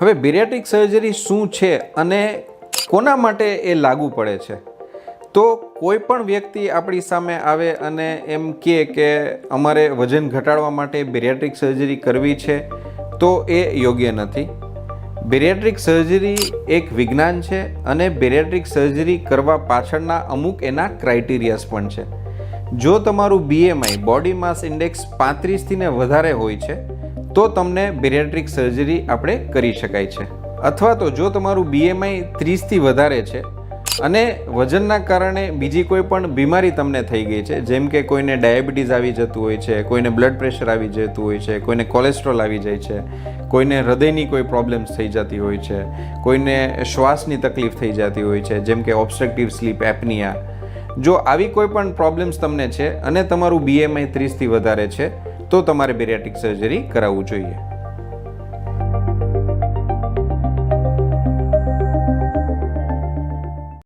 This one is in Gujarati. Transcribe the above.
હવે બેરિયાટ્રિક સર્જરી શું છે અને કોના માટે એ લાગુ પડે છે? તો કોઈ પણ વ્યક્તિ આપણી સામે આવે અને એમ કહે કે અમારે વજન ઘટાડવા માટે બેરિયાટ્રિક સર્જરી કરવી છે, તો એ યોગ્ય નથી. બેરિયાટ્રિક સર્જરી એક વિજ્ઞાન છે અને બેરિયાટ્રિક સર્જરી કરવા પાછળના અમુક એના ક્રાઇટેરિયાસ પણ છે. જો તમારું બીએમઆઈ બોડી માસ ઇન્ડેક્સ પાંત્રીસથી ને વધારે હોય છે તો તમને બેરિયાટ્રિક સર્જરી આપણે કરી શકાય છે. અથવા તો જો તમારું બીએમઆઈ ત્રીસથી વધારે છે અને વજનના કારણે બીજી કોઈ પણ બીમારી તમને થઈ ગઈ છે, જેમ કે કોઈને ડાયાબિટીસ આવી જતું હોય છે, કોઈને બ્લડ પ્રેશર આવી જતું હોય છે, કોઈને કોલેસ્ટ્રોલ આવી જાય છે, કોઈને હૃદયની કોઈ પ્રોબ્લેમ્સ થઈ જતી હોય છે, કોઈને શ્વાસની તકલીફ થઈ જતી હોય છે, જેમ કે ઓબ્સ્ટ્રક્ટિવ સ્લીપ એપનિયા જો આવી કોઈ પણ પ્રોબ્લેમ્સ તમને છે અને તમારું બીએમઆઈ ત્રીસથી વધારે છે તો તમારે બેરિયાટિક સર્જરી કરાવવું જોઈએ.